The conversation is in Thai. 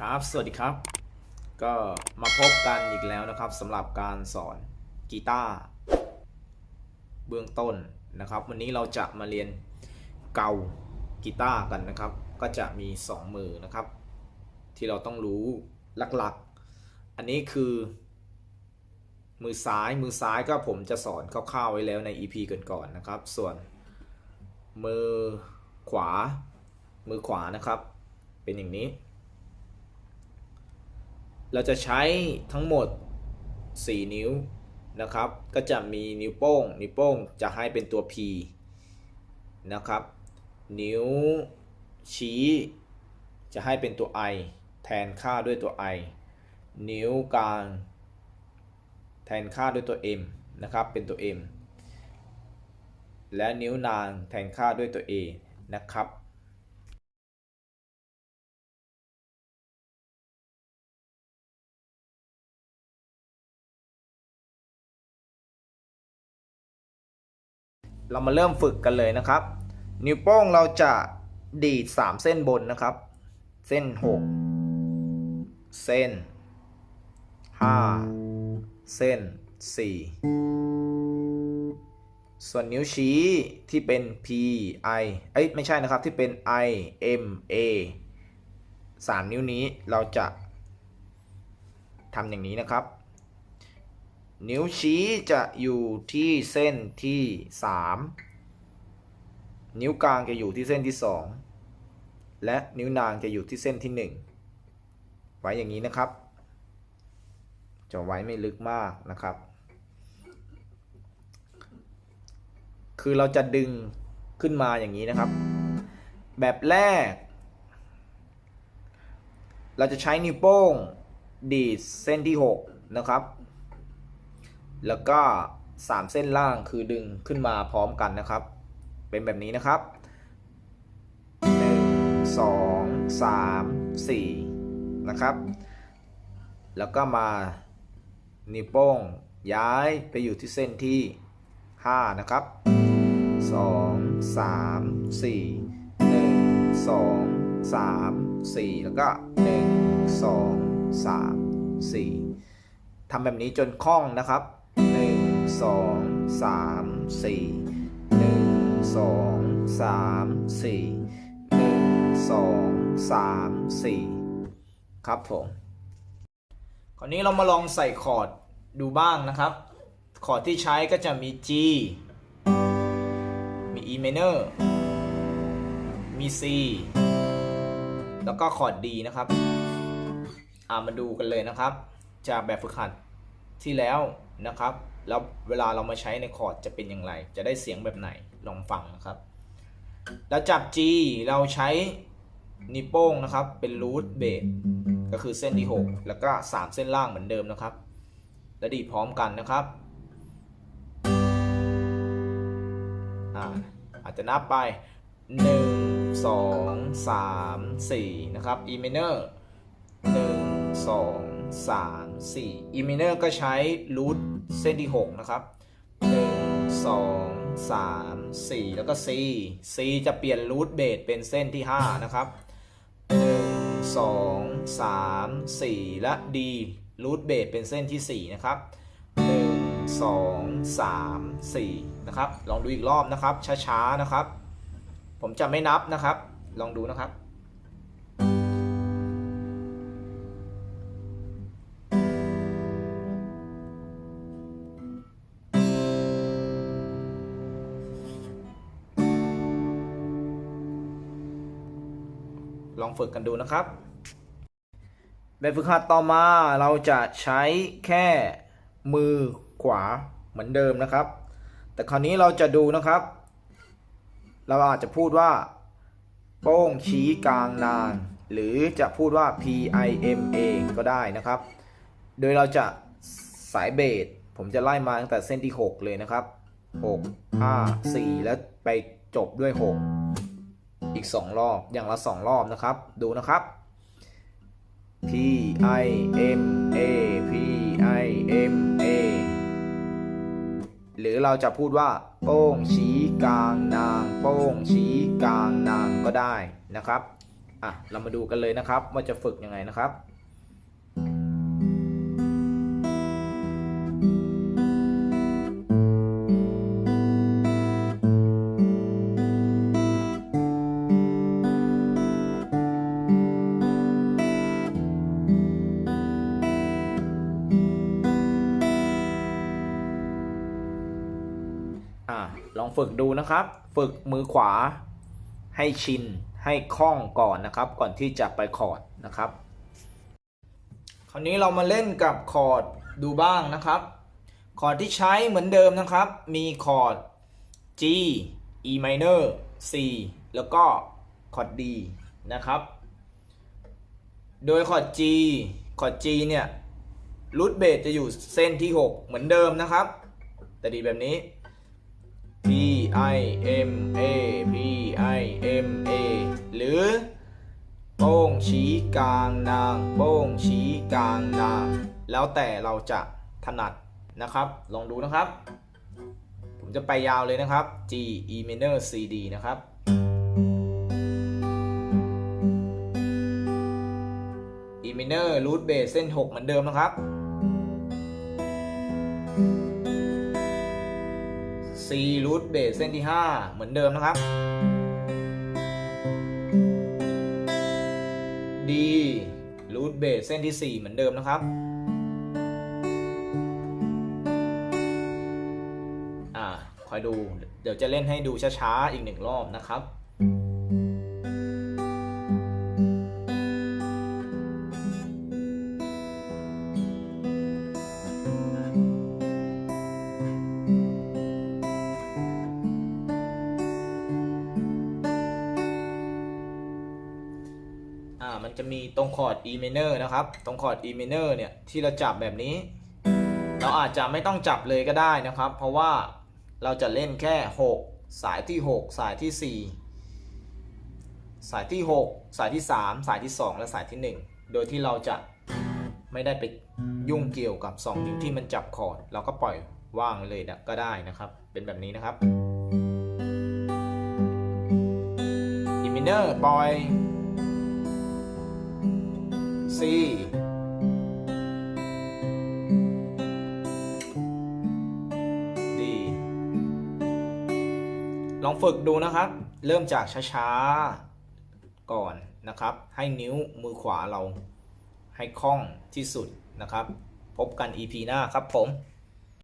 ครับ สวัสดีครับ ก็มาพบกันอีกแล้วนะครับสำหรับการสอนกีตาร์เบื้องต้นนะครับ วันนี้เราจะมาเรียนเกากีตาร์กันนะครับ ก็จะมี 2 มือนะครับ ที่เราต้องรู้หลักๆ อันนี้คือ มือซ้ายมือซ้ายก็ผมจะสอนคร่าวๆไว้แล้วใน EP ก่อนๆนะครับ ส่วนมือขวามือขวานะครับ เป็นอย่างนี้ เราจะใช้ทั้งหมด 4 นิ้วนะครับ ก็จะมีนิ้วโป้ง นิ้วโป้งจะให้เป็นตัว P นะครับ นิ้วชี้จะให้เป็นตัว I แทนค่าด้วยตัว I นิ้วกลาง แทนค่าด้วยตัว M นะครับ เป็นตัว M และนิ้วนางแทนค่าด้วยตัว A นะครับ เรามาเริ่มฝึกกันเลยนะครับ นิ้วโป้งเราจะดีด 3 เส้นบนนะครับ เส้น 6 เส้น 5 เส้น 4 ส่วนนิ้วชี้ที่เป็น P I เอ้ยไม่ใช่นะครับที่เป็น I M A 3 นิ้วนี้เราจะทำอย่างนี้นะครับ นิ้วชี้จะอยู่ที่เส้นที่ 3 นิ้วกลางจะอยู่ที่เส้นที่ 2 และนิ้วนางจะอยู่ที่เส้นที่ 1 ไว้อย่างนี้นะครับ จะไว้ไม่ลึกมากนะครับ คือเราจะดึงขึ้นมาอย่างนี้นะครับ แบบแรก เราจะใช้นิ้วโป้งดีดเส้นที่ 6 นะครับ แล้วก็ 3 เส้นล่างคือดึงขึ้นมาพร้อมกันนะครับ เป็นแบบนี้นะครับ 1 2 3 4 นะครับ แล้วก็มานิ้วโป้งย้ายไปอยู่ที่เส้นที่ 5 นะครับ 2 3 4 1 2 3 4 แล้วก็ 1 2 3 4ทำแบบนี้จนคล่องนะครับ 1 2 3 4 1 2 3 4 1 2 3 4ครับผมคราวนี้เรามาลองใส่คอร์ดดูบ้างนะครับ คอร์ดที่ใช้ก็จะมี G มี E minor มี C แล้วก็คอร์ด D นะครับ อ่ามาดูกันเลยนะครับ จากแบบฝึกหัดที่แล้วนะครับ แล้วเวลาเรามาใช้ในคอร์ดจะเป็นอย่างไร จะได้เสียงแบบไหนลองฟังนะครับ แล้วจับ G เราใช้นิ้วโป้งนะครับ เป็นรูทเบสก็คือเส้นที่ 6 แล้วก็ 3 เส้นล่างเหมือนเดิมนะครับ แล้วดีพร้อมกันนะครับอาอาจจะนับไป 1 2 3 4 นะครับ E minor 1 2 3 4 E minor ก็ใช้รูทเส้นที่ 6 นะครับ 1 2 3 4 แล้วก็ C C จะเปลี่ยนรูทเบสเป็นเส้นที่ 5 นะครับ 1 2 3 4 และ D รูทเบสเป็นเส้นที่ 4 นะครับ 1 2 3 4 นะครับ ลองดูอีกรอบนะครับ ช้า ๆ นะครับ ผมจะไม่นับนะครับ ลองดูนะครับ ลองฝึกกันดูนะครับ แบบฝึกหัดต่อมาเราจะใช้แค่มือขวาเหมือนเดิมนะครับ แต่คราวนี้เราจะดูนะครับ เราอาจจะพูดว่า โป้งชี้กลางนางหรือจะพูดว่า P I M A ก็ได้นะครับ โดยเราจะสายเบสผมจะไล่มาตั้งแต่เส้นที่ 6 เลยนะครับ 6 5 4 แล้วไปจบด้วย 6 อีก 2 รอบอย่างละ 2 รอบนะครับ ดูนะครับ P I M A P I M A หรือเราจะพูดว่า โป้งชี้กลางนาง โป้งชี้กลางนางก็ได้นะครับอะเรามาดูกันเลยนะครับว่าจะฝึกยังไงนะครับ ฝึกดูนะครับ ฝึกมือขวาให้ชินให้คล่องก่อนนะครับ ก่อนที่จะไปคอร์ดนะครับ คราวนี้เรามาเล่นกับคอร์ดดูบ้างนะครับ คอร์ดที่ใช้เหมือนเดิมนะครับ มีคอร์ด G E minor C แล้วก็คอร์ด D นะครับ โดยคอร์ด G คอร์ด G เนี่ยรูทเบสจะอยู่เส้นที่ 6 เหมือนเดิมนะครับ แต่ดีแบบนี้ P I M A P I M A หรือโป้งชี้กลางนาง โป้งชี้กลางนาง แล้วแต่เราจะถนัดนะครับ ลองดูนะครับ ผมจะไปยาวเลยนะครับ G E minor C D นะครับ E minor root bass เส้น 6 เหมือนเดิมนะครับ C root bass เส้นที่ 5 เหมือนเดิมนะครับ D root bass เส้นที่ 4 เหมือนเดิมนะครับอ่าคอยดู เดี๋ยวจะเล่นให้ดูช้าๆ อีกหนึ่งรอบนะครับ จะมีตรงคอร์ด E minor นะครับ ตรงคอร์ด E minor เนี่ยที่เราจับแบบนี้ เราอาจจะไม่ต้องจับเลยก็ได้นะครับ เพราะว่าเราจะเล่นแค่ 6 สายที่ 6 สายที่ 4 สายที่ 6 สายที่ 3 สายที่ 2 และสายที่ 1 โดยที่เราจะไม่ได้ไปยุ่งเกี่ยวกับ2นิ้วที่มันจับคอร์ดเราก็ปล่อยว่างเลยนะก็ได้นะครับ เป็นแบบนี้นะครับ E minor ปล่อย C D ลองฝึกดูนะครับ เริ่มจากช้าๆ ก่อนนะครับ ให้นิ้วมือขวาเราให้คล่องที่สุดนะครับ พบกัน EP หน้าครับผม